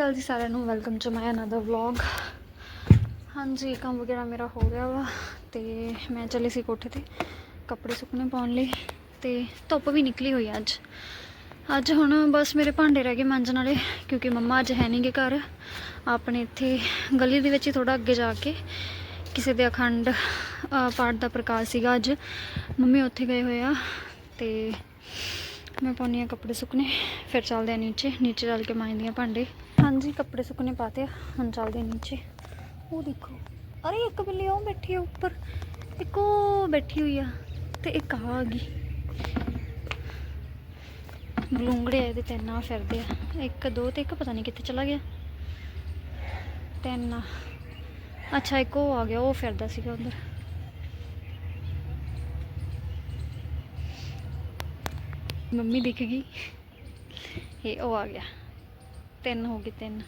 ਅਕਾਲ ਜੀ ਸਾਰਿਆਂ ਨੂੰ welcome to my another vlog ਹਾਂਜੀ, ਕੰਮ ਵਗੈਰਾ ਮੇਰਾ ਹੋ ਗਿਆ ਵਾ ਤੇ ਮੈਂ ਚੱਲੀ ਸੀ ਕੋਠੇ ਤੇ ਕੱਪੜੇ ਸੁੱਕਣੇ ਪਾਉਣ ਲਈ ਤੇ ਧੁੱਪ ਵੀ ਨਿਕਲੀ ਹੋਈ ਅੱਜ। ਅੱਜ ਹੁਣ ਬਸ ਮੇਰੇ ਭਾਂਡੇ ਰਹਿ ਗਏ ਮਾਂਜਣ ਵਾਲੇ ਕਿਉਂਕਿ ਮੰਮਾ ਅੱਜ ਹੈ ਨਹੀਂਗੇ ਘਰ। ਆਪਣੇ ਇੱਥੇ ਗਲੀ ਦੇ ਵਿੱਚ ਹੀ ਥੋੜਾ ਅੱਗੇ ਜਾ ਕੇ ਕਿਸੇ ਦੇ ਅਖੰਡ ਪਾਠ ਦਾ ਪ੍ਰਕਾਸ਼ ਸੀਗਾ ਅੱਜ। ਮੰਮੀ ਉੱਥੇ ਗਏ ਹੋਏ ਆ ਤੇ ਮੈਂ ਪਾਉਂਦੀ ਹਾਂ ਕੱਪੜੇ ਸੁੱਕਣੇ, ਫਿਰ ਚੱਲਦੇ ਆ ਨੀਚੇ। ਨੀਚੇ ਚੱਲ ਕੇ ਮਾਂਜਦੀ ਹਾਂ ਭਾਂਡੇ। ਹਾਂਜੀ, ਕੱਪੜੇ ਸੁੱਕਣੇ ਪਾਤੇ ਹੁਣ ਚੱਲਦੇ ਨੀਚੇ। ਉਹ ਦੇਖੋ। ਅਰੇ, ਇੱਕ ਬਿੱਲੀ ਉਹ ਬੈਠੀ ਆ ਉੱਪਰ। ਇੱਕ ਉਹ ਬੈਠੀ ਹੋਈ ਆ ਤੇ ਇੱਕ ਆ ਆ ਗਈ। ਬਲੂੰਗੜੇ ਇਹਦੇ ਤਿੰਨ ਆ ਫਿਰਦੇ ਆ। ਇੱਕ, ਦੋ ਤੇ ਇੱਕ ਪਤਾ ਨਹੀਂ ਕਿੱਥੇ ਚਲਾ ਗਿਆ। ਤਿੰਨ ਆ। ਅੱਛਾ, ਇੱਕ ਉਹ ਆ ਗਿਆ, ਉਹ ਫਿਰਦਾ ਸੀਗਾ ਉਧਰ। ਮੰਮੀ ਦਿਖ ਗਈ। ਇਹ ਉਹ ਆ ਗਿਆ। ਤਿੰਨ ਹੋ ਗਏ ਤਿੰਨ।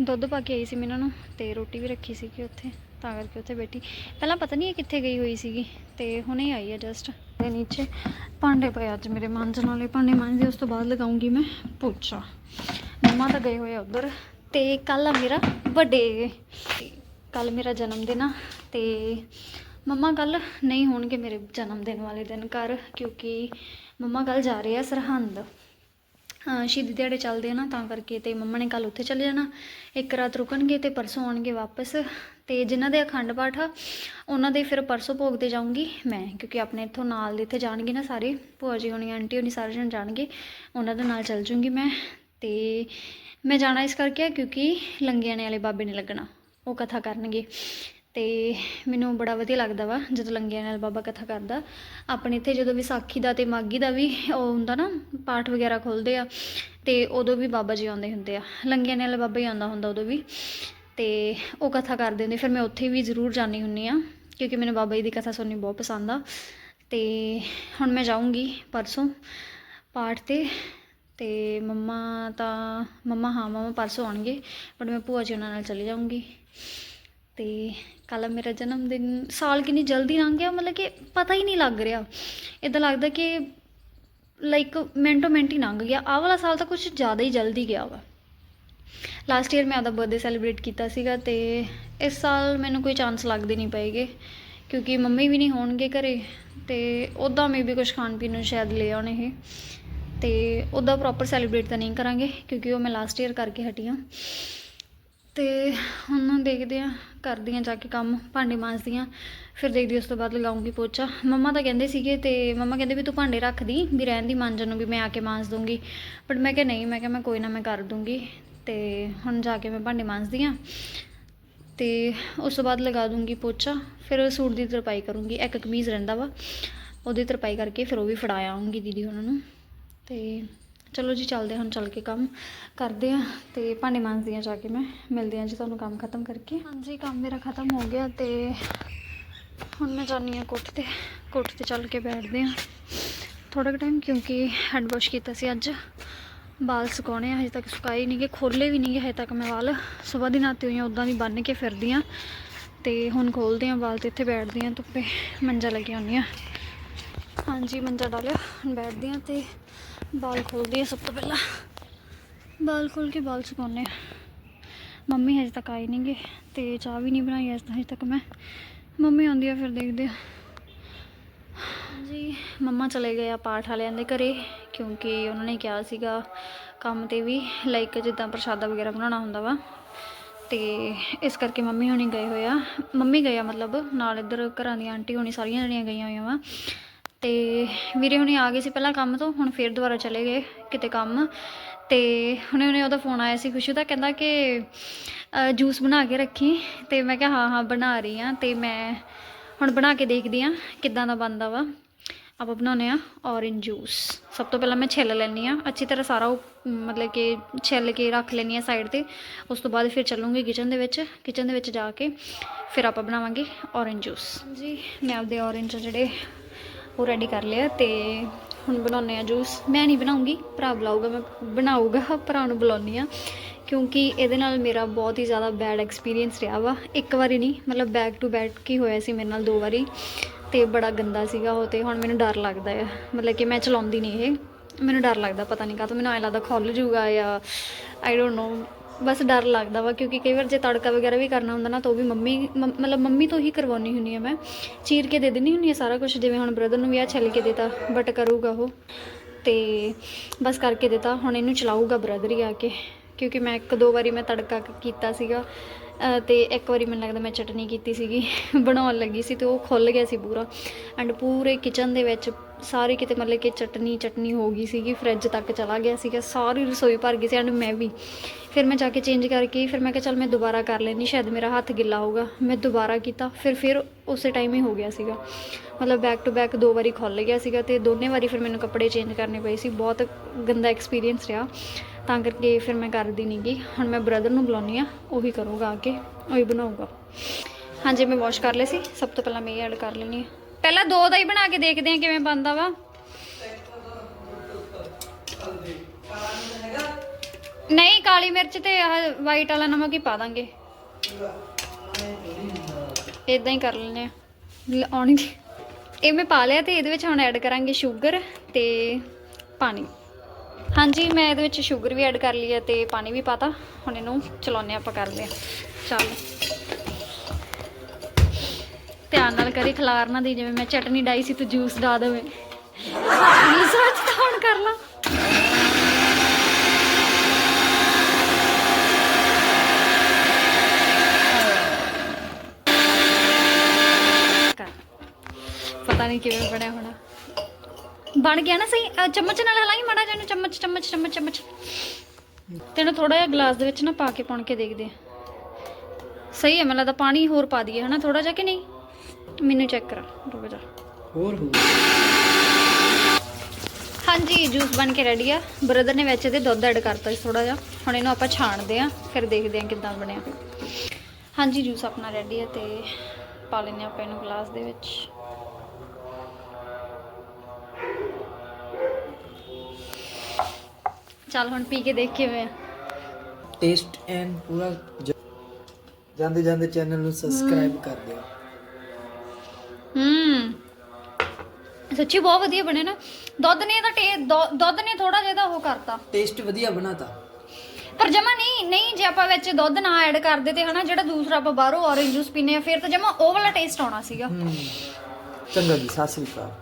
ਦੁੱਧ ਪਾ ਕੇ ਆਈ ਸੀ ਮੈਂ ਇਹਨਾਂ ਨੂੰ ਤੇ ਰੋਟੀ ਵੀ ਰੱਖੀ ਸੀਗੀ ਉੱਥੇ, ਤਾਂ ਕਰਕੇ ਉੱਥੇ ਬੈਠੀ। ਪਹਿਲਾਂ ਪਤਾ ਨਹੀਂ ਇਹ ਕਿੱਥੇ ਗਈ ਹੋਈ ਸੀਗੀ ਤੇ ਹੁਣੇ ਆਈ ਹੈ ਜਸਟ ਤੇ ਨੀਚੇ ਭਾਂਡੇ ਪਏ ਅੱਜ ਮੇਰੇ ਮਾਂਜਣ ਵਾਲੇ, ਭਾਂਡੇ ਮਾਂਜਦੇ ਉਸ ਤੋਂ ਬਾਅਦ ਲਗਾਉਂਗੀ ਮੈਂ ਪੋਚਾ। ਮੰਮਾ ਤਾਂ ਗਏ ਹੋਏ ਆ ਉੱਧਰ ਤੇ ਕੱਲ ਆ ਮੇਰਾ ਵੱਡੇ। ਕੱਲ ਮੇਰਾ ਜਨਮ ਦਿਨ ਆ ਤੇ ਮੰਮਾ ਕੱਲ ਨਹੀਂ ਹੋਣਗੇ ਮੇਰੇ ਜਨਮ ਦਿਨ ਵਾਲੇ ਦਿਨ ਘਰ, ਕਿਉਂਕਿ ਮੰਮਾ ਕੱਲ ਜਾ ਰਹੇ ਆ ਸਰਹੰਦ। ਸ਼ਹੀਦੀ ਦਿਹਾੜੇ ਚੱਲਦੇ ਆ ਨਾ, ਤਾਂ ਕਰਕੇ ਤੇ ਮੰਮਾ ਨੇ ਕੱਲ ਉੱਥੇ ਚਲੇ ਜਾਣਾ। ਇੱਕ ਰਾਤ ਰੁਕਣਗੇ ਤੇ ਪਰਸੋਂ ਆਉਣਗੇ ਵਾਪਸ। ਤੇ ਜਿਨ੍ਹਾਂ ਦੇ ਅਖੰਡ ਪਾਠ ਆ, ਉਹਨਾਂ ਦੇ ਫਿਰ ਪਰਸੋਂ ਭੋਗ ਤੇ ਜਾਊਂਗੀ ਮੈਂ, ਕਿਉਂਕਿ ਆਪਣੇ ਇੱਥੋਂ ਨਾਲ ਦੇ ਇੱਥੇ ਜਾਣਗੇ ਨਾ ਸਾਰੇ। ਭੂਆ ਜੀ ਹੋਣੀ, ਆਂਟੀ ਹੋਣੀ, ਸਾਰੇ ਜਣ ਜਾਣਗੇ। ਉਹਨਾਂ ਦੇ ਨਾਲ ਚੱਲ ਜੂੰਗੀ ਮੈਂ। ਤੇ ਮੈਂ ਜਾਣਾ ਇਸ ਕਰਕੇ ਆ, ਕਿਉਂਕਿ ਲੰਗਿਆਣੇ ਵਾਲੇ ਬਾਬੇ ਨੇ ਲੱਗਣਾ। ਉਹ ਕਥਾ ਕਰਨਗੇ। ਤੇ ਮੈਨੂੰ ਬੜਾ ਵਧੀਆ ਲੱਗਦਾ ਵਾ ਜਦੋਂ ਲੰਗਿਆਂ ਨਾਲ ਬਾਬਾ ਕਥਾ ਕਰਦਾ। ਆਪਣੇ ਇੱਥੇ ਜਦੋਂ ਵਿਸਾਖੀ ਦਾ ਤੇ ਮਾਗੀ ਦਾ ਵੀ ਉਹ ਹੁੰਦਾ ਨਾ, ਪਾਠ ਵਗੈਰਾ ਖੋਲਦੇ ਆ ਤੇ ਉਦੋਂ ਵੀ ਬਾਬਾ ਜੀ ਆਉਂਦੇ ਹੁੰਦੇ ਆ। ਲੰਗਿਆਂ ਨਾਲ ਬਾਬਾ ਹੀ ਆਉਂਦਾ ਹੁੰਦਾ ਉਦੋਂ ਵੀ ਤੇ ਉਹ ਕਥਾ ਕਰਦੇ ਹੁੰਦੇ। ਫਿਰ ਮੈਂ ਉੱਥੇ ਵੀ ਜ਼ਰੂਰ ਜਾਣੀ ਹੁੰਨੀ ਆ ਕਿਉਂਕਿ ਮੈਨੂੰ ਬਾਬਾ ਜੀ ਦੀ ਕਥਾ ਸੁਣਨੀ ਬਹੁਤ ਪਸੰਦ ਆ। ਤੇ ਹੁਣ ਮੈਂ ਜਾਊਂਗੀ ਪਰਸੋਂ ਪਾਠ ਤੇ ਤੇ ਮੰਮਾ ਤਾਂ, ਮੰਮਾ ਹਾਂ, ਮੰਮਾ ਪਰਸੋਂ ਆਉਣਗੇ, ਬਟ ਮੈਂ ਭੂਆ ਜੀ ਉਹਨਾਂ ਨਾਲ ਚਲੀ ਜਾਊਂਗੀ। ਤੇ ਕੱਲ ਮੇਰਾ ਜਨਮ ਦਿਨ, ਸਾਲ ਕਿੰਨੀ ਜਲਦੀ ਲੰਘ ਗਿਆ, ਮਤਲਬ ਕਿ ਪਤਾ ਹੀ ਨਹੀਂ ਲੱਗ ਰਿਹਾ। ਇਦਾਂ ਲੱਗਦਾ ਕਿ ਲਾਈਕ ਮਿੰਟੋ ਮਿੰਟ ਹੀ ਲੰਘ ਗਿਆ। ਆਹ ਵਾਲਾ ਸਾਲ ਤਾਂ ਕੁਝ ਜ਼ਿਆਦਾ ਹੀ ਜਲਦੀ ਗਿਆ ਵਾ। ਲਾਸਟ ਈਅਰ ਮੈਂ ਆਦਾ ਬਰਥਡੇ ਸੈਲੀਬ੍ਰੇਟ ਕੀਤਾ ਸੀਗਾ ਤੇ ਇਸ ਸਾਲ ਮੈਨੂੰ ਕੋਈ ਚਾਂਸ ਲੱਗਦੇ ਨਹੀਂ ਪਏਗੇ, ਕਿਉਂਕਿ ਮੰਮੀ ਵੀ ਨਹੀਂ ਹੋਣਗੇ ਘਰੇ ਤੇ ਉਦਾਂ ਮੇ ਵੀ ਕੁਝ ਖਾਣ ਪੀਣ ਨੂੰ ਸ਼ਾਇਦ ਲੈ ਆਉਣ ਇਹ। ਤੇ ਉਦਾਂ ਪ੍ਰੋਪਰ ਸੈਲੀਬ੍ਰੇਟ ਤਾਂ ਨਹੀਂ ਕਰਾਂਗੇ, ਕਿਉਂਕਿ ਉਹ ਮੈਂ ਲਾਸਟ ਈਅਰ ਕਰਕੇ ਹਟੀ ਆ ਤੇ ਹੁਣ ਦੇਖਦੇ ਆ ਕਰਦੀ ਆ ਜਾ ਕੇ ਕੰਮ, ਭਾਂਡੇ ਮਾਂਜਦੀ ਆ ਫਿਰ ਦੇਖਦੀ ਉਸ ਤੋਂ ਬਾਅਦ ਲਗਾਉਂਗੀ ਪੋਚਾ। ਮੰਮਾ ਤਾਂ ਕਹਿੰਦੇ ਸੀਗੇ ਤੇ ਮੰਮਾ ਕਹਿੰਦੇ ਵੀ ਤੂੰ ਭਾਂਡੇ ਰੱਖਦੀ ਵੀ ਰਹਿਣ ਦੀ ਮਾਂਜਣ ਨੂੰ ਵੀ ਮੈਂ ਆ ਕੇ ਮਾਂਜ ਦੂੰਗੀ। ਬਟ ਮੈਂ ਕਿਹਾ ਨਹੀਂ, ਮੈਂ ਕਿਹਾ ਮੈਂ ਕੋਈ ਨਾ ਮੈਂ ਕਰ ਦੂੰਗੀ। ਤੇ ਹੁਣ ਜਾ ਕੇ ਮੈਂ ਭਾਂਡੇ ਮਾਂਜਦੀ ਆ ਤੇ ਉਸ ਤੋਂ ਬਾਅਦ ਲਗਾ ਦੂੰਗੀ ਪੋਚਾ, ਫਿਰ ਸੂਟ ਦੀ ਤਰਪਾਈ ਕਰੂੰਗੀ, ਇੱਕ ਕਮੀਜ਼ ਰਹਿੰਦਾ ਵਾ, ਉਹਦੀ ਤਰਪਾਈ ਕਰਕੇ ਫਿਰ ਉਹ ਵੀ ਫੜਾ ਆਉਂਗੀ ਦੀਦੀ ਉਹਨਾਂ ਨੂੰ। ਤੇ ਚਲੋ ਜੀ, ਚੱਲਦੇ ਹਾਂ, ਹੁਣ ਚੱਲ ਕੇ ਕੰਮ ਕਰਦੇ ਆ ਤੇ ਭਾਂਡੇ ਮਾਂਜਦੀ ਆ ਜਾ ਕੇ ਮੈਂ। ਮਿਲਦੇ ਆ ਜੀ ਤੁਹਾਨੂੰ ਕੰਮ ਖਤਮ ਕਰਕੇ। ਹਾਂਜੀ, ਕੰਮ ਮੇਰਾ ਖਤਮ ਹੋ ਗਿਆ ਤੇ ਹੁਣ ਮੈਂ ਜਾਣੀ ਆ ਕੋਠੇ ਤੇ। ਕੋਠੇ ਤੇ ਚੱਲ ਕੇ ਬੈਠਦੇ ਆ ਥੋੜਾ ਕੁ ਟਾਈਮ ਕਿਉਂਕਿ ਹੈਂਡ ਵਾਸ਼ ਕੀਤਾ ਸੀ ਅੱਜ। ਬਾਲ ਸੁਕਾਉਣੇ ਆ, ਹਜੇ ਤੱਕ ਸੁਕਾਏ ਨਹੀਂਗੇ ਖੋਲੇ ਵੀ ਨਹੀਂਗੇ ਹਜੇ ਤੱਕ ਮੈਂ ਵਾਲ। ਸਵੇਰ ਦੀ ਨਾਤੇ ਹੋਈਆਂ ਉਦਾਂ ਦੀ ਬੰਨ ਕੇ ਫਿਰਦੀ ਆ ਤੇ ਹੁਣ ਖੋਲਦੇ ਆ ਵਾਲ ਤੇ ਇੱਥੇ ਬੈਠਦੀ ਆ ਧੁੱਪੇ ਮੰਜਾ ਲੈ ਕੇ ਆਉਂਦੀ ਆ ਹਾਂਜੀ, ਮੰਜਾ ਡਾਲਿਆ, ਹੁਣ ਬੈਠਦੀ ਆ ਤੇ ਬਾਲ ਖੋਲਦੀ ਆ ਸਭ ਤੋਂ ਪਹਿਲਾਂ। ਬਾਲ ਖੋਲ ਕੇ ਬਾਲ ਸੁਕਾਉਂਦੇ ਆ ਮੰਮੀ ਹਜੇ ਤੱਕ ਆਏ ਨਹੀਂਗੇ ਤੇ ਚਾਹ ਵੀ ਨਹੀਂ ਬਣਾਈ, ਅਜੇ ਹਜੇ ਤੱਕ ਮੈਂ। ਮੰਮੀ ਆਉਂਦੀ ਆ ਫਿਰ ਦੇਖਦੇ ਆ ਜੀ, ਮੰਮਾ ਚਲੇ ਗਏ ਆ ਪਾਠ ਵਾਲਿਆਂ ਦੇ ਘਰੇ ਕਿਉਂਕਿ ਉਹਨਾਂ ਨੇ ਕਿਹਾ ਸੀਗਾ ਕੰਮ ਤੇ ਵੀ ਲਾਈਕ ਜਿੱਦਾਂ ਪ੍ਰਸ਼ਾਦਾ ਵਗੈਰਾ ਬਣਾਉਣਾ ਹੁੰਦਾ ਵਾ। ਤੇ ਇਸ ਕਰਕੇ ਮੰਮੀ ਹੋਣੀ ਗਏ ਹੋਏ ਆ। ਮੰਮੀ ਗਏ ਆ ਮਤਲਬ ਨਾਲ ਇੱਧਰ ਘਰਾਂ ਦੀਆਂ ਆਂਟੀ ਹੋਣੀ ਸਾਰੀਆਂ ਜਣੀਆਂ ਗਈਆਂ ਹੋਈਆਂ ਵਾ। ਤੇ ਵੀਰੇ ਹੁਣੇ ਆ ਗਏ ਸੀ ਪਹਿਲਾਂ ਕੰਮ ਤੋਂ, ਹੁਣ ਫੇਰ ਦੁਬਾਰਾ ਚਲੇ ਗਏ ਕਿਤੇ ਕੰਮ। ਤੇ ਹੁਣੇ ਹੁਣੇ ਉਹਦਾ ਫੋਨ ਆਇਆ ਸੀ ਖੁਸ਼ੀ ਦਾ, ਕਹਿੰਦਾ ਕਿ ਜੂਸ ਬਣਾ ਕੇ ਰੱਖੀ। ਤੇ ਮੈਂ ਕਿਹਾ, ਹਾਂ ਹਾਂ, ਬਣਾ ਰਹੀ ਆ ਤੇ ਮੈਂ ਹੁਣ ਬਣਾ ਕੇ ਦੇਖਦੀ ਆ ਕਿੱਦਾਂ ਦਾ ਬਣਦਾ ਵਾ। ਆਪਾਂ ਬਣਾਉਂਦੇ ਆ ਔਰੇਂਜ ਜੂਸ ਸਭ ਤੋਂ ਪਹਿਲਾਂ ਮੈਂ ਛਿੱਲ ਲੈਣੀ ਆ ਅੱਛੀ ਤਰ੍ਹਾਂ ਸਾਰਾ ਉਹ, ਮਤਲਬ ਕਿ ਛਿੱਲ ਕੇ ਰੱਖ ਲੈਣੀ ਆ ਸਾਈਡ ਤੇ। ਉਸ ਤੋਂ ਬਾਅਦ ਫਿਰ ਚੱਲੂੰਗੀ ਕਿਚਨ ਦੇ ਵਿੱਚ ਕਿਚਨ ਦੇ ਵਿੱਚ ਜਾ ਕੇ। ਫਿਰ ਆਪਾਂ ਬਣਾਵਾਂਗੇ ਔਰੇਂਜ ਜੂਸ ਜੀ ਮੈਂ ਆਪਦੇ ਔਰੇਂਜ ਜਿਹੜੇ ਉਹ ਰੈਡੀ ਕਰ ਲਿਆ ਤੇ ਹੁਣ ਬਣਾਉਂਦੇ ਆ ਜੂਸ ਮੈਂ ਨਹੀਂ ਬਣਾਉਂਗੀ, ਭਰਾ ਬੁਲਾਊਗਾ, ਮੈਂ ਬਣਾਊਗਾ, ਭਰਾ ਨੂੰ ਬੁਲਾਉਣੀ ਆ ਕਿਉਂਕਿ ਇਹਦੇ ਨਾਲ ਮੇਰਾ ਬਹੁਤ ਹੀ ਜ਼ਿਆਦਾ ਬੈਡ ਐਕਸਪੀਰੀਅੰਸ ਰਿਹਾ ਵਾ। ਇੱਕ ਵਾਰੀ ਨਹੀਂ, ਮਤਲਬ ਬੈਕ ਟੂ ਬੈਕ ਕੀ ਹੋਇਆ ਸੀ ਮੇਰੇ ਨਾਲ ਦੋ ਵਾਰੀ। ਤੇ ਬੜਾ ਗੰਦਾ ਸੀਗਾ ਉਹ ਤੇ ਹੁਣ ਮੈਨੂੰ ਡਰ ਲੱਗਦਾ ਹੈ ਮਤਲਬ ਕਿ ਮੈਂ ਚਲਾਉਂਦੀ ਨਹੀਂ ਇਹ। ਮੈਨੂੰ ਡਰ ਲੱਗਦਾ, ਪਤਾ ਨਹੀਂ ਕਾਹ ਕਾਹਤੋਂ। ਮੈਨੂੰ ਐ ਲੱਗਦਾ ਖੁੱਲ ਜੂਗਾ ਜਾਂ ਆਈ ਡੋਨਟ ਨੋ ਬਸ ਡਰ ਲੱਗਦਾ ਵਾ ਕਿਉਂਕਿ ਕਈ ਵਾਰ ਜੇ ਤੜਕਾ ਵਗੈਰਾ ਵੀ ਕਰਨਾ ਹੁੰਦਾ ਨਾ ਤਾਂ ਉਹ ਵੀ ਮੰਮੀ ਮੰਮ- ਮਤਲਬ ਮੰਮੀ ਤੋਂ ਹੀ ਕਰਵਾਉਣੀ ਹੁੰਦੀ ਆ ਮੈਂ। ਚੀਰ ਕੇ ਦੇ ਦਿੰਦੀ ਹੁੰਦੀ ਆ ਸਾਰਾ ਕੁਝ ਜਿਵੇਂ ਹੁਣ ਬ੍ਰਦਰ ਨੂੰ ਵੀ ਆ ਛਿੱਲ ਕੇ ਦੇਤਾ ਬਟ ਕਰੂਗਾ ਉਹ। ਤੇ ਬਸ ਕਰਕੇ ਦਿੱਤਾ ਹੁਣ ਇਹਨੂੰ ਚਲਾਊਗਾ ਬ੍ਰਦਰ ਹੀ ਆ ਕੇ। ਕਿਉਂਕਿ ਮੈਂ ਇੱਕ ਦੋ ਵਾਰੀ ਮੈਂ ਤੜਕਾ ਕੀਤਾ ਸੀਗਾ। ਅ, ਤੇ ਇੱਕ ਵਾਰੀ ਮੈਨੂੰ ਲੱਗਦਾ ਮੈਂ ਚਟਨੀ ਕੀਤੀ ਸੀਗੀ ਬਣਾਉਣ ਲੱਗੀ ਸੀ ਤੇ ਉਹ ਖੁੱਲ ਗਿਆ ਸੀ ਪੂਰਾ। ਐਂਡ ਪੂਰੇ ਕਿਚਨ ਦੇ ਵਿੱਚ ਸਾਰੇ ਕਿਤੇ ਮਤਲਬ ਕਿ ਚਟਨੀ ਚਟਨੀ ਹੋ ਗਈ ਸੀਗੀ ਫ੍ਰਿਜ ਤੱਕ ਚਲਾ ਗਿਆ ਸੀਗਾ, ਸਾਰੀ ਰਸੋਈ ਭਰ ਗਈ ਸੀ ਐਂਡ ਮੈਂ ਵੀ। ਫਿਰ ਮੈਂ ਜਾ ਕੇ ਚੇਂਜ ਕਰਕੇ, ਫਿਰ ਮੈਂ ਕਿਹਾ ਚੱਲ ਮੈਂ ਦੁਬਾਰਾ ਕਰ ਲੈਣੀ ਸ਼ਾਇਦ ਮੇਰਾ ਹੱਥ ਗਿੱਲਾ ਹੋਊਗਾ। ਮੈਂ ਦੁਬਾਰਾ ਕੀਤਾ, ਫਿਰ ਫਿਰ ਉਸੇ ਟਾਈਮ ਹੀ ਹੋ ਗਿਆ ਸੀਗਾ। ਮਤਲਬ ਬੈਕ ਟੂ ਬੈਕ ਦੋ ਵਾਰੀ ਖੁੱਲ ਗਿਆ ਸੀਗਾ ਤੇ ਦੋਨੇ ਵਾਰੀ ਫਿਰ ਮੈਨੂੰ ਕੱਪੜੇ ਚੇਂਜ ਕਰਨੇ ਪਏ ਸੀ। ਬਹੁਤ ਗੰਦਾ ਐਕਸਪੀਰੀਅੰਸ ਰਿਹਾ। ਤਾਂ ਕਰਕੇ ਫਿਰ ਮੈਂ ਕਰਦੀ ਨਹੀਂ ਗੀ ਹੁਣ ਮੈਂ ਬ੍ਰਦਰ ਨੂੰ ਬੁਲਾਉਣੀ ਆ ਉਹੀ ਕਰੂਗਾ ਆ ਕੇ, ਉਹੀ ਬਣਾਊਗਾ। ਹਾਂਜੀ, ਮੈਂ ਵਾਸ਼ ਕਰ ਲਏ ਸੀ। ਸਭ ਤੋਂ ਪਹਿਲਾਂ ਮੈਂ ਇਹ ਐਡ ਕਰ ਲੈਣੀ ਆ ਪਹਿਲਾਂ ਦੋ ਦਾ ਹੀ ਬਣਾ ਕੇ ਦੇਖਦੇ ਆ ਕਿਵੇਂ ਬਣਦਾ ਵਾ। ਨਹੀਂ, ਕਾਲੀ ਮਿਰਚ ਤੇ ਆਹ ਵਾਈਟ ਵਾਲਾ ਨਮਕ ਹੀ ਪਾ ਦਾਂਗੇ। ਇਦਾਂ ਹੀ ਕਰ ਲੈਣੇ ਆ ਆਉਣੀ ਇਹ ਮੈਂ ਪਾ ਲਿਆ ਤੇ ਇਹਦੇ ਵਿੱਚ ਹੁਣ ਐਡ ਕਰਾਂਗੇ ਸ਼ੂਗਰ ਤੇ ਪਾਣੀ। ਹਾਂਜੀ, ਮੈਂ ਇਹਦੇ ਵਿੱਚ ਸ਼ੂਗਰ ਵੀ ਐਡ ਕਰ ਲਈ ਹੈ ਤੇ ਪਾਣੀ ਵੀ ਪਾਤਾ ਹੁਣ ਇਹਨੂੰ ਚਲਾਉਣੇ ਆਪਾਂ ਕਰਦੇ ਆ ਚੱਲ। ਧਿਆਨ ਨਾਲ ਕਰੀ, ਖਲਾਰ ਨਾ ਦੀ, ਜਿਵੇਂ ਮੈਂ ਚਟਨੀ ਡਾਈ ਸੀ, ਤੂੰ ਜੂਸ ਡਾ ਦੇਵੇਂ। ਸੱਚ ਤਾਂ ਹੁਣ ਕਰ ਲਾ। ਪਤਾ ਨਹੀਂ ਕਿਵੇਂ ਬਣਿਆ ਹੋਣਾ। ਬਣ ਗਿਆ ਨਾ ਸਹੀ? ਚਮਚ ਨਾਲ ਹਲਾਈ ਮਾੜਾ ਜਿਹਾ ਚਮਚ ਚਮਚ ਚਮਚ ਚਮਚ। ਤੈਨੂੰ ਥੋੜਾ ਜਿਹਾ ਗਲਾਸ ਦੇ ਵਿੱਚ ਨਾ ਪਾ ਕੇ ਪਾਉਣ ਕੇ ਦੇਖਦੇ ਸਹੀ ਹੈ, ਮੈਨੂੰ ਲੱਗਦਾ ਪਾਣੀ ਹੋਰ ਪਾ ਦਈਏ, ਹਨਾ? ਥੋੜਾ ਜਿਹਾ ਕਿ ਨਹੀਂ? ਮੈਨੂੰ ਚੈੱਕ ਕਰਾ ਰੁਕ ਜਾ। ਹੋਰ ਹੋ ਹਾਂਜੀ ਜੂਸ ਬਣ ਕੇ ਰੈਡੀ ਆ। ਬ੍ਰਦਰ ਨੇ ਵਿੱਚ ਇਹਦੇ ਦੁੱਧ ਐਡ ਕਰਤਾ ਸੀ ਥੋੜਾ ਜਿਹਾ। ਹੁਣ ਇਹਨੂੰ ਆਪਾਂ ਛਾਣਦੇ ਆ ਫਿਰ ਦੇਖਦੇ ਆ ਕਿੱਦਾਂ ਬਣਿਆ। ਹਾਂਜੀ ਜੂਸ ਆਪਣਾ ਰੈਡੀ ਆ ਤੇ ਪਾ ਲੈਨੇ ਆਪਾਂ ਇਹਨੂੰ ਗਲਾਸ ਦੇ ਵਿੱਚ। ਚੱਲ ਹੁਣ ਪੀ ਕੇ ਦੇਖ ਕਿਵੇਂ ਆ। ਟੇਸਟ ਐਂਡ ਪੂਰਾ ਜਾਂਦੇ ਜਾਂਦੇ ਚੈਨਲ ਨੂੰ ਸਬਸਕ੍ਰਾਈਬ ਕਰ ਦਿਓ। ਸੱਚੀ ਬਹੁਤ ਵਧੀਆ ਬਣੇ ਨਾ। ਦੁੱਧ ਨੇ ਇਹਦਾ ਟੇ ਦੁ- ਦੁੱਧ ਨੇ ਥੋੜਾ ਜਿਹਾ ਇਹਦਾ ਉਹ ਕਰਤਾ। ਟੇਸਟ ਵਧੀਆ ਬਣਾਤਾ। ਪਰ ਜਮਾ ਨਹੀਂ ਨਹੀਂ ਜੇ ਆਪਾਂ ਵਿੱਚ ਦੁੱਧ ਨਾ ਐਡ ਕਰਦੇ ਤੇ ਹਨਾ ਜਿਹੜਾ ਦੂਸਰਾ ਆਪਾਂ ਬਾਹਰੋਂ ਔਰੇਂਜ ਜੂਸ ਪੀਨੇ ਆ ਫਿਰ ਤਾਂ ਜਮਾ ਉਹ ਵਾਲਾ ਟੇਸਟ ਆਉਣਾ ਸੀਗਾ। ਚੰਗਾ ਜੀ ਸਤਿ ਸ੍ਰੀ ਅਕਾਲ।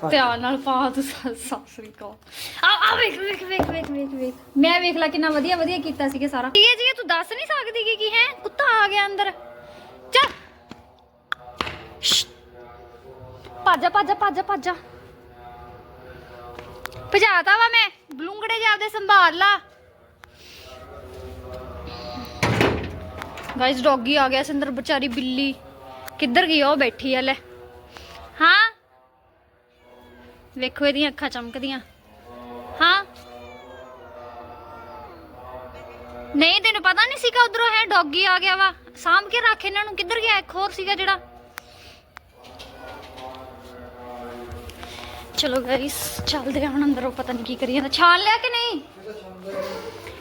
ਪਾ- ਧਿਆਨ ਨਾਲ ਪਾ ਤੂੰ ਸਾਸਰੀ ਕੋ ਆ ਆ ਵੇਖ ਵੇਖ ਵੇਖ ਵੇਖ ਵੇਖ ਵੇਖ। ਮੈਂ ਵੇਖ ਲਾ ਕਿੰਨਾ ਵਧੀਆ ਵਧੀਆ ਕੀਤਾ ਸੀਗਾ ਸਾਰਾ। ਕੀ ਹੈ ਜੀ ਇਹ ਤੂੰ ਦੱਸ ਨਹੀਂ ਸਕਦੀ ਕਿ ਕੀ ਹੈ? ਕੁੱਤਾ ਆ ਗਿਆ ਅੰਦਰ। ਚੱਲ। ਭੱਜ ਜਾ, ਭੱਜ ਭੱਜ ਭੱਜ ਭਜਾਤਾ ਵਾ ਮੈਂ, ਬਲੂੰਗੜੇ ਜਾ ਆਪਦੇ ਸੰਭਾਲ ਲਾ। ਗਾਇਸ ਡੌਗੀ ਆ ਗਿਆ ਸੀ ਵਿਚਾਰੀ ਬਿੱਲੀ। ਕਿੱਧਰ ਗਈ ਉਹ? ਬੈਠੀ ਆ, ਲੈ। ਹਾਂ? ਵੇਖੋ ਇਹਦੀਆਂ ਅੱਖਾਂ ਚਮਕਦੀਆਂ। ਹਾਂ? ਨਹੀਂ, ਤੈਨੂੰ ਪਤਾ ਨਹੀਂ ਸੀਗਾ ਉਧਰੋਂ ਹੈ ਡੌਗੀ ਆ ਗਿਆ ਵਾ। ਸਾਂਭ ਕੇ ਰੱਖ ਇਹਨਾਂ ਨੂੰ। ਕਿੱਧਰ ਗਿਆ? ਇੱਕ ਹੋਰ ਸੀਗਾ ਜਿਹੜਾ। ਚਲੋ ਗਾਇਸ ਚੱਲਦੇ ਆ ਹੁਣ ਅੰਦਰੋਂ, ਪਤਾ ਨਹੀਂ ਕੀ ਕਰੀ ਜਾਂਦਾ ਛਾਣ ਲਿਆ ਕਿ ਨਹੀਂ?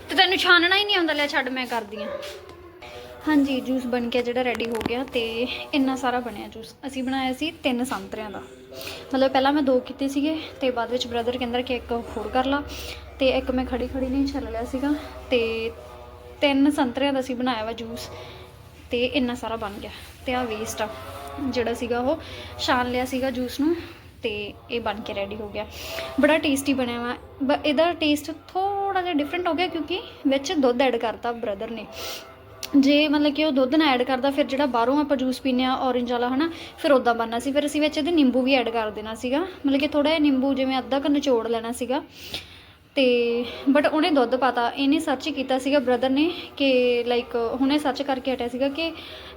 ਤੇ ਤੈਨੂੰ ਛਾਨਣਾ ਹੀ ਨਹੀਂ ਆਉਂਦਾ, ਲੈ ਛੱਡ, ਮੈਂ ਕਰਦੀ ਆ। ਹਾਂਜੀ ਜੂਸ ਬਣ ਕੇ ਜਿਹੜਾ ਰੈਡੀ ਹੋ ਗਿਆ ਤੇ ਇੰਨਾ ਸਾਰਾ ਬਣਿਆ ਜੂਸ ਅਸੀਂ ਬਣਾਇਆ ਸੀ ਤਿੰਨ ਸੰਤਰਿਆਂ ਦਾ। ਮਤਲਬ ਪਹਿਲਾਂ ਮੈਂ ਦੋ ਕੀਤੇ ਸੀਗੇ ਤੇ ਬਾਅਦ ਵਿੱਚ ਬ੍ਰਦਰ ਕਹਿੰਦਾ ਕਿ ਇੱਕ ਹੋਰ ਕਰ ਲਾ। ਤੇ ਇੱਕ ਮੈਂ ਖੜੀ ਖੜੀ ਨਹੀਂ ਛੱਲ ਲਿਆ ਸੀਗਾ। ਤੇ ਤਿੰਨ ਸੰਤਰਿਆਂ ਦਾ ਅਸੀਂ ਬਣਾਇਆ ਵਾ ਜੂਸ ਤੇ ਇੰਨਾ ਸਾਰਾ ਬਣ ਗਿਆ। ਤੇ ਆ ਵੇਸਟ ਆ। ਜਿਹੜਾ ਸੀਗਾ ਉਹ ਛਾਣ ਲਿਆ ਸੀਗਾ ਜੂਸ ਨੂੰ। ਤੇ ਇਹ ਬਣ ਕੇ ਰੈਡੀ ਹੋ ਗਿਆ। ਬੜਾ ਟੇਸਟੀ ਬਣਿਆ ਵਾ। ਬ- ਇਹਦਾ ਟੇਸਟ ਥੋੜਾ ਜਿਹਾ ਡਿਫਰੈਂਟ ਹੋ ਗਿਆ ਕਿਉਂਕਿ ਵਿੱਚ ਦੁੱਧ ਐਡ ਕਰਤਾ ਬ੍ਰਦਰ ਨੇ। ਜੇ ਮਤਲਬ ਕਿ ਉਹ ਦੁੱਧ ਨਾ ਐਡ ਕਰਦਾ, ਫਿਰ ਜਿਹੜਾ ਬਾਹਰੋਂ ਆਪਾਂ ਜੂਸ ਪੀਨੇ ਆ ਔਰੇਂਜ ਵਾਲਾ, ਹਨਾ, ਫਿਰ ਉਦਾਂ ਬਣਨਾ ਸੀ। ਫਿਰ ਅਸੀਂ ਵਿੱਚ ਇਹਦੇ ਨਿੰਬੂ ਵੀ ਐਡ ਕਰ ਦੇਣਾ ਸੀਗਾ। ਮਤਲਬ ਕਿ ਥੋੜਾ ਜਿਹਾ ਨਿੰਬੂ, ਜਿਵੇਂ ਅੱਧਾ ਕੁ ਨਿਚੋੜ ਲੈਣਾ ਸੀਗਾ। ਤੇ ਬਟ ਉਹਨੇ ਦੁੱਧ ਪਾਤਾ। ਇਹਨੇ ਸਰਚ ਕੀਤਾ ਸੀਗਾ ਬ੍ਰਦਰ ਨੇ ਕਿ ਲਾਈਕ ਹੁਣੇ ਸਰਚ ਕਰਕੇ ਹਟਿਆ ਸੀਗਾ ਕਿ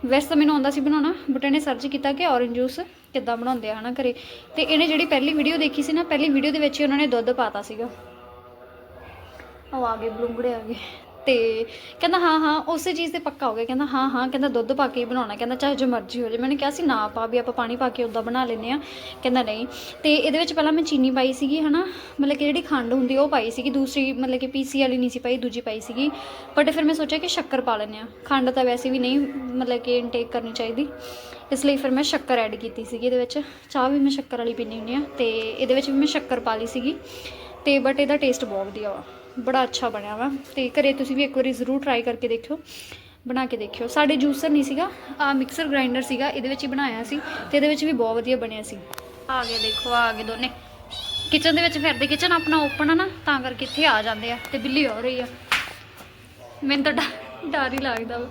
ਵੈਸੇ ਤਾਂ ਮੈਨੂੰ ਆਉਂਦਾ ਸੀ ਬਣਾਉਣਾ ਬਟ ਇਹਨੇ ਸਰਚ ਕੀਤਾ ਕਿ ਔਰੇਂਜ ਜੂਸ ਕਿੱਦਾਂ ਬਣਾਉਂਦੇ ਆ ਹਨਾ ਘਰੇ। ਤੇ ਇਹਨੇ ਜਿਹੜੀ ਪਹਿਲੀ ਵੀਡੀਓ ਦੇਖੀ ਸੀ ਨਾ, ਪਹਿਲੀ ਵੀਡੀਓ ਦੇ ਵਿੱਚ ਹੀ ਉਹਨਾਂ ਨੇ ਦੁੱਧ ਪਾਤਾ ਸੀਗਾ। ਉਹ ਆ ਗਏ, ਬਲੂੰਗੜੇ ਆ ਗਏ। ਤੇ ਕਹਿੰਦਾ, ਹਾਂ ਹਾਂ, ਉਸੇ ਚੀਜ਼ ਤੇ ਪੱਕਾ ਹੋ ਗਿਆ। ਕਹਿੰਦਾ, ਹਾਂ ਹਾਂ, ਕਹਿੰਦਾ, ਦੁੱਧ ਪਾ ਕੇ ਹੀ ਬਣਾਉਣਾ। ਕਹਿੰਦਾ, ਚਾਹੇ ਜੋ ਮਰਜ਼ੀ ਹੋ ਜਾਵੇ। ਮੈंने ਕਿਹਾ ਸੀ ਨਾ ਪਾ ਵੀ ਆਪਾਂ ਪਾਣੀ ਪਾ ਕੇ ਉਦਾਂ ਬਣਾ ਲੈਨੇ ਆ ਕਹਿੰਦਾ, ਨਹੀਂ। ਤੇ ਇਹਦੇ ਵਿੱਚ ਪਹਿਲਾਂ ਮੈਂ ਚੀਨੀ ਪਾਈ ਸੀਗੀ, ਹਨਾ? ਮਤਲਬ ਕਿ ਜਿਹੜੀ ਖੰਡ ਹੁੰਦੀ ਉਹ ਪਾਈ ਸੀਗੀ। ਦੂਸਰੀ ਮਤਲਬ ਕਿ ਪੀਸੀ ਵਾਲੀ ਨਹੀਂ ਸੀ ਪਾਈ, ਦੂਜੀ ਪਾਈ ਸੀਗੀ। ਬਟ ਫਿਰ ਮੈਂ ਸੋਚਿਆ ਕਿ ਸ਼ੱਕਰ ਪਾ ਲੈਨੇ ਆ ਖੰਡ ਤਾਂ ਵੈਸੇ ਵੀ ਨਹੀਂ ਮਤਲਬ ਕਿ ਇਨਟੇਕ ਕਰਨੀ ਚਾਹੀਦੀ। ਇਸ ਲਈ ਫਿਰ ਮੈਂ ਸ਼ੱਕਰ ਐਡ ਕੀਤੀ ਸੀਗੀ ਇਹਦੇ ਵਿੱਚ। ਚਾਹ ਵੀ ਮੈਂ ਸ਼ੱਕਰ ਵਾਲੀ ਪੀਂਦੀ ਹੁੰਦੀ ਆ ਤੇ ਇਹਦੇ ਵਿੱਚ ਵੀ ਮੈਂ ਸ਼ੱਕਰ ਪਾ ਲਈ ਸੀਗੀ। ਤੇ ਬਟ ਇਹਦਾ ਟੇਸਟ ਬਹੁਤ ਵਧੀਆ ਵਾ। ਬੜਾ ਅੱਛਾ ਬਣਿਆ ਵਾ। ਤੇ ਘਰੇ ਤੁਸੀਂ ਵੀ ਇੱਕ ਵਾਰੀ ਜ਼ਰੂਰ ਟਰਾਈ ਕਰਕੇ ਦੇਖਿਓ। ਬਣਾ ਕੇ ਦੇਖਿਓ। ਸਾਡੇ ਜੂਸਰ ਨਹੀਂ ਸੀਗਾ ਆ ਮਿਕਸਰ ਗ੍ਰਾਈਂਡਰ ਸੀਗਾ। ਇਹਦੇ ਵਿੱਚ ਹੀ ਬਣਾਇਆ ਸੀ ਤੇ ਇਹਦੇ ਵਿੱਚ ਵੀ ਬਹੁਤ ਵਧੀਆ ਬਣਿਆ ਸੀ। ਆ ਗਏ ਦੇਖੋ, ਆ ਗਏ ਦੋਨੇ। ਕਿਚਨ ਦੇ ਵਿੱਚ ਫਿਰਦੇ ਕਿਚਨ ਆਪਣਾ ਓਪਨ ਆ ਨਾ, ਤਾਂ ਕਰਕੇ ਇੱਥੇ ਆ ਜਾਂਦੇ ਆ ਤੇ ਬਿੱਲੀ ਹੋ ਰਹੀ ਆ। ਮੈਨੂੰ ਤਾਂ ਡਰ- ਡਰ ਹੀ ਲੱਗਦਾ ਵਾ।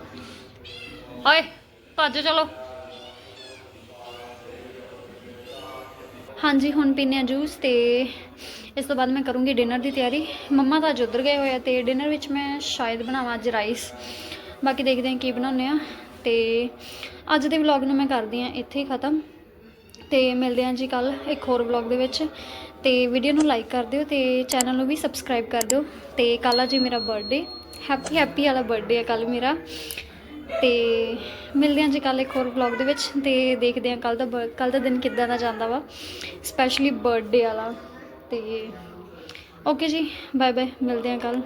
ਓਏ, ਭੱਜ ਚਲੋ। ਹਾਂਜੀ, ਹੁਣ ਪੀਨੇ ਆ ਜੂਸ ਤੇ ਇਸ ਤੋਂ ਬਾਅਦ ਮੈਂ ਕਰੂੰਗੀ ਡਿਨਰ ਦੀ ਤਿਆਰੀ। ਮੰਮਾ ਤਾਂ ਅੱਜ ਉੱਧਰ ਗਏ ਹੋਏ ਆ ਤੇ ਡਿਨਰ ਵਿੱਚ ਮੈਂ ਸ਼ਾਇਦ ਬਣਾਵਾਂ ਅੱਜ ਰਾਈਸ ਬਾਕੀ ਦੇਖਦੇ ਹਾਂ ਕੀ ਬਣਾਉਂਦੇ ਆ ਤੇ ਅੱਜ ਦੇ ਵਲੌਗ ਨੂੰ ਮੈਂ ਕਰਦੀ ਆ ਇੱਥੇ ਹੀ ਖਤਮ। ਤੇ ਮਿਲਦੇ ਹਾਂ ਜੀ ਕੱਲ ਇੱਕ ਹੋਰ ਵਲੌਗ ਦੇ ਵਿੱਚ। ਤੇ ਵੀਡੀਓ ਨੂੰ ਲਾਈਕ ਕਰ ਦਿਓ ਤੇ ਚੈਨਲ ਨੂੰ ਵੀ ਸਬਸਕ੍ਰਾਈਬ ਕਰ ਦਿਓ। ਤੇ ਕੱਲ੍ਹ ਆ ਜੀ ਮੇਰਾ ਬਰਥਡੇ ਹੈਪੀ ਹੈਪੀ ਵਾਲਾ ਬਰਥਡੇ ਆ ਕੱਲ ਮੇਰਾ। ਤੇ ਮਿਲਦੇ ਹਾਂ ਜੀ ਕੱਲ ਇੱਕ ਹੋਰ ਵਲੌਗ ਦੇ ਵਿੱਚ। ਤੇ ਦੇਖਦੇ ਹਾਂ ਕੱਲ ਦਾ ਕੱਲ ਦਾ ਦਿਨ ਕਿੱਦਾਂ ਦਾ ਜਾਂਦਾ ਵਾ। ਸਪੈਸ਼ਲੀ ਬਰਥਡੇ ਵਾਲਾ। ਤੇ ਓਕੇ ਜੀ ਬਾਏ ਬਾਏ ਮਿਲਦੇ ਹਾਂ ਕੱਲ